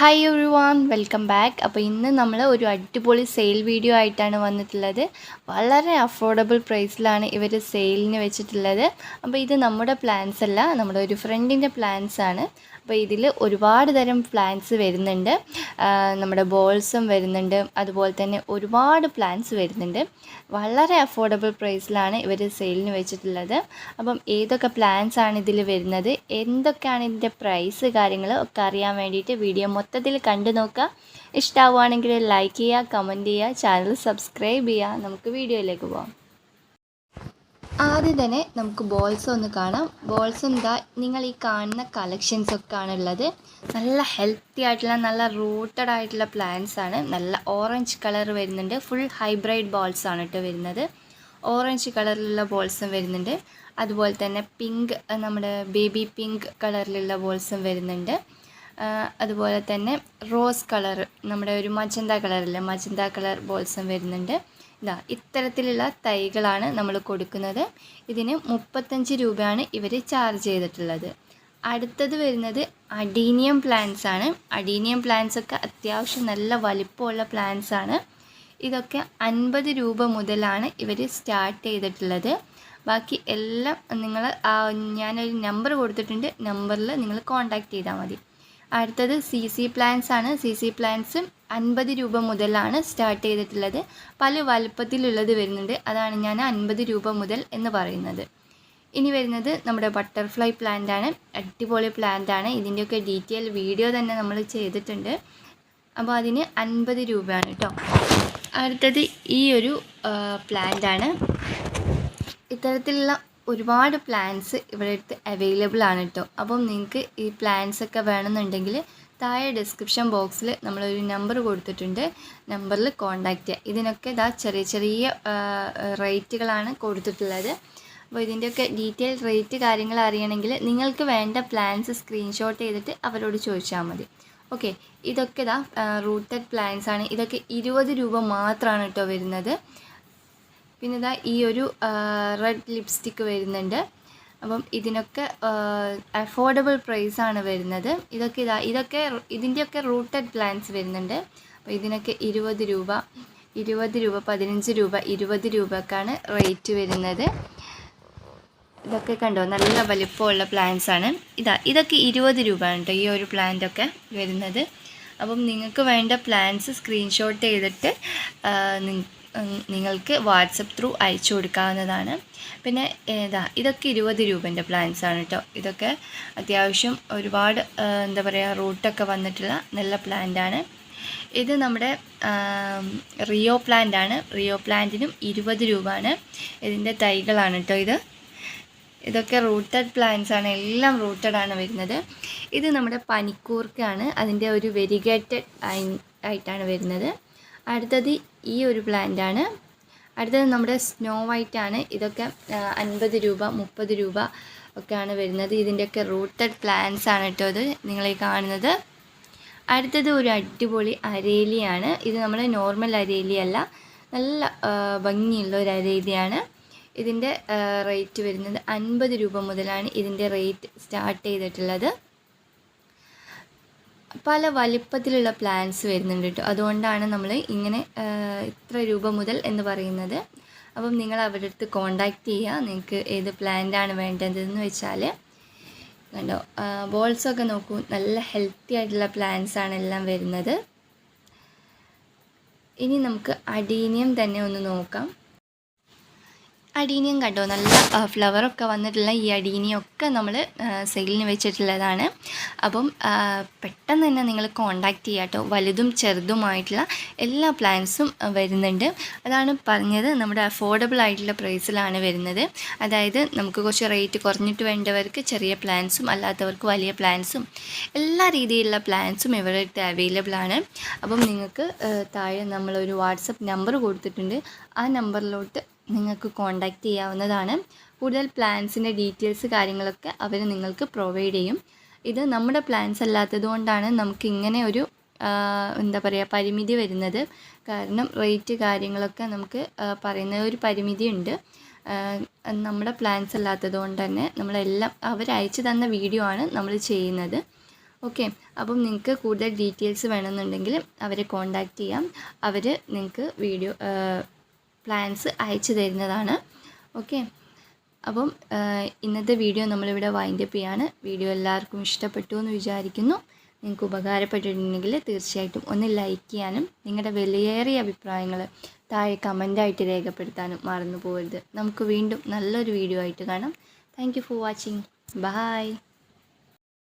Hi everyone welcome back അപ്പോൾ ഇന്ന് നമ്മൾ ഒരു അടിപൊളി സെയിൽ വീഡിയോ ആയിട്ടാണ് വന്നിട്ടുള്ളത്. വളരെ അഫോർഡബിൾ പ്രൈസിലാണ് ഇവർ സെയിലിന് വെച്ചിട്ടുള്ളത്. അപ്പോൾ ഇത് നമ്മുടെ പ്ലാൻസ് അല്ല നമ്മുടെ ഒരു ഫ്രണ്ടിന്റെ പ്ലാൻസ് ആണ്. അപ്പോൾ ഇതിൽ ഒരുപാട് തരം പ്ലാൻസ് വരുന്നുണ്ട്. നമ്മുടെ ബോൾസും വരുന്നുണ്ട്. അതുപോലെ തന്നെ ഒരുപാട് പ്ലാൻസ് വരുന്നുണ്ട്. വളരെ അഫോർഡബിൾ പ്രൈസിലാണ് ഇവർ സെയിലിന് വെച്ചിട്ടുള്ളത്. അപ്പം ഏതൊക്കെ പ്ലാൻസ് ആണ് ഇതിൽ വരുന്നത്? എന്തൊക്കെയാണ് ഇതിന്റെ പ്രൈസ് കാര്യങ്ങൾ ഒക്കെ അറിയാൻ വേണ്ടിയിട്ട് വീഡിയോ മൊത്തത്തിൽ കണ്ടു നോക്കുക. ഇഷ്ടമാവുകയാണെങ്കിൽ ലൈക്ക് ചെയ്യുക കമന്റ് ചെയ്യുക ചാനൽ സബ്സ്ക്രൈബ് ചെയ്യുക. നമുക്ക് വീഡിയോയിലേക്ക് പോകാം ആദ്യം തന്നെ നമുക്ക് ബോൾസ് ഒന്ന് കാണാം. ബോൾസ് എന്താ? നിങ്ങൾ ഈ കാണുന്ന കളക്ഷൻസ് ഒക്കെ ആണുള്ളത്. നല്ല ഹെൽത്തി ആയിട്ടുള്ള നല്ല റൂട്ടഡ് ആയിട്ടുള്ള പ്ലാന്റ്സ് ആണ്. നല്ല ഓറഞ്ച് കളർ വരുന്നുണ്ട്. ഫുൾ ഹൈബ്രൈഡ് ബോൾസ് ആണ് കേട്ടോ വരുന്നത്. ഓറഞ്ച് കളറിലുള്ള ബോൾസും വരുന്നുണ്ട്. അതുപോലെ തന്നെ പിങ്ക് നമ്മുടെ ബേബി പിങ്ക് കളറിലുള്ള ബോൾസും വരുന്നുണ്ട്. അതുപോലെ തന്നെ റോസ് കളർ നമ്മുടെ ഒരു മജന്ത കളറില്ലേ മജന്ത കളർ ബോൾസം വരുന്നുണ്ട്. ഇതാ ഇത്തരത്തിലുള്ള തൈകളാണ് നമ്മൾ കൊടുക്കുന്നത്. ഇതിന് മുപ്പത്തഞ്ച് രൂപയാണ് ഇവർ ചാർജ് ചെയ്തിട്ടുള്ളത്. അടുത്തത് വരുന്നത് അഡീനിയം പ്ലാന്റ്സ് ആണ്. അഡീനിയം പ്ലാന്റ്സ് ഒക്കെ അത്യാവശ്യം നല്ല വലിപ്പമുള്ള പ്ലാന്റ്സ് ആണ്. ഇതൊക്കെ അൻപത് രൂപ മുതലാണ് ഇവർ സ്റ്റാർട്ട് ചെയ്തിട്ടുള്ളത്. ബാക്കി എല്ലാം നിങ്ങൾ ഞാനൊരു നമ്പർ കൊടുത്തിട്ടുണ്ട്. നമ്പറിൽ നിങ്ങൾ കോൺടാക്റ്റ് ചെയ്താൽ മതി. അടുത്തത് സി സി പ്ലാൻസ് ആണ്. സി സി പ്ലാൻസ് അൻപത് രൂപ മുതലാണ് സ്റ്റാർട്ട് ചെയ്തിട്ടുള്ളത്. പല വലുപ്പത്തിലുള്ളത് വരുന്നുണ്ട്. അതാണ് ഞാൻ അൻപത് രൂപ മുതൽ എന്ന് പറയുന്നത്. ഇനി വരുന്നത് നമ്മുടെ ബട്ടർഫ്ലൈ പ്ലാന്റ് ആണ്. അടിപൊളി പ്ലാന്റ് ആണ്. ഇതിന്റെയൊക്കെ ഡീറ്റെയിൽ വീഡിയോ തന്നെ നമ്മൾ ചെയ്തിട്ടുണ്ട്. അപ്പോൾ അതിന് അൻപത് രൂപയാണ് കേട്ടോ. അടുത്തത് ഈ ഒരു പ്ലാന്റ് ആണ്. ഇത്തരത്തിലുള്ള ഒരുപാട് പ്ലാൻസ് ഇവിടെ അടുത്ത് അവൈലബിൾ ആണ് കേട്ടോ അപ്പം നിങ്ങൾക്ക് ഈ പ്ലാൻസ് ഒക്കെ വേണമെന്നുണ്ടെങ്കിൽ താഴെ ഡിസ്ക്രിപ്ഷൻ ബോക്സിൽ നമ്മളൊരു നമ്പർ കൊടുത്തിട്ടുണ്ട്. നമ്പറിൽ കോൺടാക്റ്റ് ചെയ്യുക ഇതിനൊക്കെ ഇതാ ചെറിയ ചെറിയ റേറ്റുകളാണ് കൊടുത്തിട്ടുള്ളത്. അപ്പോൾ ഇതിന്റെയൊക്കെ ഡീറ്റെയിൽ റേറ്റ് കാര്യങ്ങൾ അറിയണമെങ്കിൽ നിങ്ങൾക്ക് വേണ്ട പ്ലാൻസ് സ്ക്രീൻഷോട്ട് ചെയ്തിട്ട് അവരോട് ചോദിച്ചാൽ മതി. ഓക്കെ ഇതൊക്കെ ഇതാ റൂട്ടഡ് പ്ലാൻസ് ആണ്. ഇതൊക്കെ ഇരുപത് രൂപ മാത്രമാണ് കേട്ടോ വരുന്നത്. പിന്നെ ഇതാ ഈ ഒരു റെഡ് ലിപ്സ്റ്റിക്ക് വരുന്നുണ്ട്. അപ്പം ഇതിനൊക്കെ അഫോർഡബിൾ പ്രൈസാണ് വരുന്നത്. ഇതൊക്കെ ഇതാ ഇതൊക്കെ ഇതിന്റെയൊക്കെ റൂട്ടഡ് പ്ലാൻസ് വരുന്നുണ്ട്. അപ്പോൾ ഇതിനൊക്കെ ഇരുപത് രൂപ ഇരുപത് രൂപ പതിനഞ്ച് രൂപ ഇരുപത് രൂപക്കാണ് റേറ്റ് വരുന്നത്. ഇതൊക്കെ കണ്ടോ നല്ല വലിപ്പമുള്ള ആണ്. ഇതാ ഇതൊക്കെ ഇരുപത് രൂപയാണ് കേട്ടോ ഈ ഒരു പ്ലാന്റൊക്കെ വരുന്നത്. അപ്പം നിങ്ങൾക്ക് വേണ്ട പ്ലാൻസ് സ്ക്രീൻഷോട്ട് ചെയ്തിട്ട് നിങ്ങൾക്ക് വാട്സപ്പ് ത്രൂ അയച്ചു കൊടുക്കാവുന്നതാണ്. പിന്നെ ഏതാ ഇതൊക്കെ ഇരുപത് രൂപന്റെ പ്ലാൻസ് ആണ് കേട്ടോ ഇതൊക്കെ അത്യാവശ്യം ഒരുപാട് എന്താ പറയുക റൂട്ടൊക്കെ വന്നിട്ടുള്ള നല്ല പ്ലാന്റാണ് ഇത് നമ്മുടെ റിയോ പ്ലാന്റ് ആണ്. റിയോ പ്ലാന്റിനും ഇരുപത് രൂപയാണ്. ഇതിന്റെ തൈകളാണ് കേട്ടോ ഇത്. ഇതൊക്കെ റൂട്ടഡ് പ്ലാന്റ്സ് ആണ്. എല്ലാം റൂട്ടഡ് ആണ് വരുന്നത്. ഇത് നമ്മുടെ പനിക്കൂർക്കാണ്. അതിന്റെ ഒരു വെരിഗേറ്റഡ് ആയിട്ടാണ് വരുന്നത്. അടുത്തത് ഈ ഒരു പ്ലാന്റ് ആണ് അടുത്തത് നമ്മുടെ സ്നോ വൈറ്റ് ആണ്. ഇതൊക്കെ അൻപത് രൂപ മുപ്പത് രൂപ ഒക്കെയാണ് വരുന്നത്. ഇതിന്റെയൊക്കെ റൂട്ടഡ് പ്ലാന്റ്സ് ആണ് കേട്ടോ ഇത് നിങ്ങളീ കാണുന്നത്. അടുത്തത് ഒരു അടിപൊളി അരേലിയാണ്. ഇത് നമ്മുടെ നോർമൽ അരേലി അല്ല. നല്ല ഭംഗിയുള്ള ഒരു അരേലിയാണ്. ഇതിന്റെ റേറ്റ് വരുന്നത് അൻപത് രൂപ മുതലാണ് ഇതിന്റെ റേറ്റ് സ്റ്റാർട്ട് ചെയ്തിട്ടുള്ളത്. പല വലിപ്പത്തിലുള്ള പ്ലാൻസ് വരുന്നുണ്ട് കേട്ടോ. അതുകൊണ്ടാണ് നമ്മൾ ഇങ്ങനെ ഇത്ര രൂപ മുതൽ എന്ന് പറയുന്നത്. അപ്പം നിങ്ങൾ അവരുടെ അടുത്ത് കോണ്ടാക്ട് ചെയ്യുക. നിങ്ങൾക്ക് ഏത് പ്ലാന്റാണ് വേണ്ടതെന്ന് വെച്ചാൽ കണ്ടോ ബോൾസൊക്കെ നോക്കൂ. നല്ല ഹെൽത്തി ആയിട്ടുള്ള പ്ലാന്റ്സ് ആണ് എല്ലാം വരുന്നത്. ഇനി നമുക്ക് അഡീനിയം തന്നെ ഒന്ന് നോക്കാം. അടീനിയം കണ്ടോ? നല്ല ഫ്ലവറൊക്കെ വന്നിട്ടുള്ള ഈ അടീനിയൊക്കെ നമ്മൾ സെയിലിന് വെച്ചിട്ടുള്ളതാണ്. അപ്പം പെട്ടെന്ന് തന്നെ നിങ്ങൾ കോണ്ടാക്ട് ചെയ്യുക കേട്ടോ വലുതും ചെറുതുമായിട്ടുള്ള എല്ലാ പ്ലാൻസും വരുന്നുണ്ട്. അതാണ് പറഞ്ഞത്. നമ്മുടെ അഫോർഡബിൾ ആയിട്ടുള്ള പ്രൈസിലാണ് വരുന്നത്. അതായത് നമുക്ക് കുറച്ച് റേറ്റ് കുറഞ്ഞിട്ട് വേണ്ടവർക്ക് ചെറിയ പ്ലാൻസും അല്ലാത്തവർക്ക് വലിയ പ്ലാൻസും എല്ലാ രീതിയിലുള്ള പ്ലാൻസും ഇവരുടെ അവൈലബിൾ ആണ്. അപ്പം നിങ്ങൾക്ക് താഴെ നമ്മളൊരു വാട്സപ്പ് നമ്പർ കൊടുത്തിട്ടുണ്ട്. ആ നമ്പറിലോട്ട് നിങ്ങൾക്ക് കോണ്ടാക്ട് ചെയ്യാവുന്നതാണ്. കൂടുതൽ പ്ലാൻസിന്റെ ഡീറ്റെയിൽസ് കാര്യങ്ങളൊക്കെ അവർ നിങ്ങൾക്ക് പ്രൊവൈഡ് ചെയ്യും. ഇത് നമ്മുടെ പ്ലാൻസ് അല്ലാത്തത് കൊണ്ടാണ് നമുക്ക് ഇങ്ങനെ ഒരു എന്താ പറയുക പരിമിതി വരുന്നത്. കാരണം റേറ്റ് കാര്യങ്ങളൊക്കെ നമുക്ക് പറയുന്ന ഒരു പരിമിതി ഉണ്ട്. നമ്മുടെ പ്ലാൻസ് അല്ലാത്തത് കൊണ്ട് തന്നെ നമ്മളെല്ലാം അവർ അയച്ചു തന്ന വീഡിയോ ആണ് നമ്മൾ ചെയ്യുന്നത്. ഓക്കെ അപ്പം നിങ്ങൾക്ക് കൂടുതൽ ഡീറ്റെയിൽസ് വേണമെന്നുണ്ടെങ്കിൽ അവരെ കോൺടാക്റ്റ് ചെയ്യാം. അവർ നിങ്ങൾക്ക് വീഡിയോ പ്ലാൻസ് അയച്ചു തരുന്നതാണ്. ഓക്കെ അപ്പം ഇന്നത്തെ വീഡിയോ നമ്മളിവിടെ വൈൻഡപ്പ് ചെയ്യാണ്. വീഡിയോ എല്ലാവർക്കും ഇഷ്ടപ്പെട്ടു എന്ന് വിചാരിക്കുന്നു. നിങ്ങൾക്ക് ഉപകാരപ്പെട്ടിട്ടുണ്ടെങ്കിൽ തീർച്ചയായിട്ടും ഒന്ന് ലൈക്ക് ചെയ്യാനും നിങ്ങളുടെ വിലയേറിയ അഭിപ്രായങ്ങൾ താഴെ കമന്റായിട്ട് രേഖപ്പെടുത്താനും മറന്നു പോകരുത്. നമുക്ക് വീണ്ടും നല്ലൊരു വീഡിയോ ആയിട്ട് കാണാം. Thank for watching bye